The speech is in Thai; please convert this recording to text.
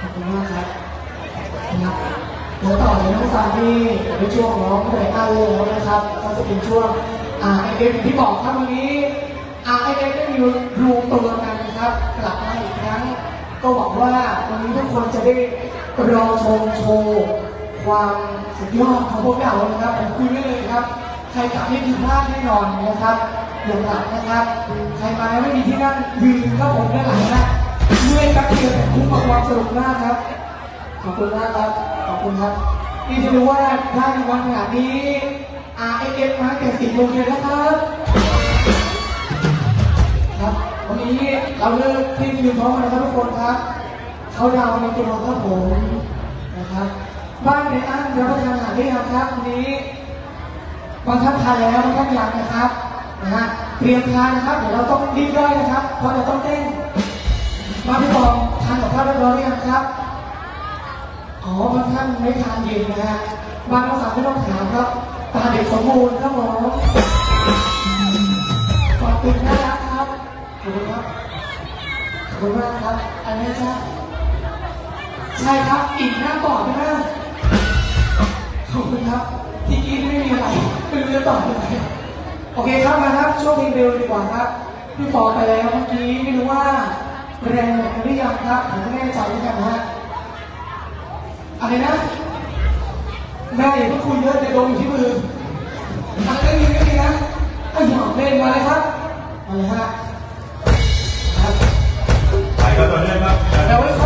ขอบคุณมากครับนะครับเดี๋ยวต่อเลยน้องซานี่ในช่วงร้องเพลงอ้าเรื่องแล้วนะครับ ก็จะเป็นช่วงอ่าไอเอฟที่บอกครับวันนี้อ่าไอเอฟได้มีรวมตัวกันนะครับ กลับมาอีกครั้ง ก็หวังว่าวันนี้ทุกคนจะได้รอชมโชว์ความสุดยอดของพวกเรานะครับผมคุยไว้เลยครับ ใครกลับนี่คือพลาดแน่นอนนะครับอย่าหลับนะครับ ใครมาไม่มีที่นั่งยืนก็ผมด้านหลังนะเมื่อยแป๊บเดียว แต่คุ้มกับความสนุกมากครับ ขอบคุณมากครับ ขอบคุณครับนี่จะรู้ว่าถ้านวันขนาดนี้ RFF มาแต่สิบโมงเย็นแล้วครับ ครับ วันนี้เราเลิกที่ยืนพร้อมกันนะครับทุกคนครับ เขาดาวในตัวครับผมนะครับ บ้านในอ้างรับประทานอาหารได้ยังครับวันนี้บางท่านทานแล้วบางท่านยังนะครับนะฮะเตรียมทานนะครับเดี๋ยวเราต้องรีบย่อยนะครับเพราะเราต้องเต้นมาพี่บอมทาน กับข้าวเรียบร้อยหรือยังครับ อ๋อบางท่านไม่ทานเย็นนะฮะ บางท่าไม่ต้องถามครับ ตาเด็กสมบูรณ์ครับผมขอบคุณน่ารักครับ ขอบคุณครับ ขอบคุณมากครับ อันนี้จ้าใช่ครับ อีกหน้าต่อไหมนะขอบคุณครับ ที่กินไม่มีอะไรไม่รู้จะตอบยังไงโอเคครับมาครับ ช่วงเพลงเร็วดีกว่าครับ พี่ฟอไปแล้วเมื่อกี้ไม่รู้ว่า แรงหมดหรือยังครับผมไม่แน่ใจเหมือนกันฮะอะไรนะแม่อย่าเพิ่งคุยเยอะจะโดนอยู่ที่มืออันก็ยิงก็ดีนะไอ้หยอกเล่นมาเลยครับมาเลยฮะครับไปก็ต่อเนื่องครับ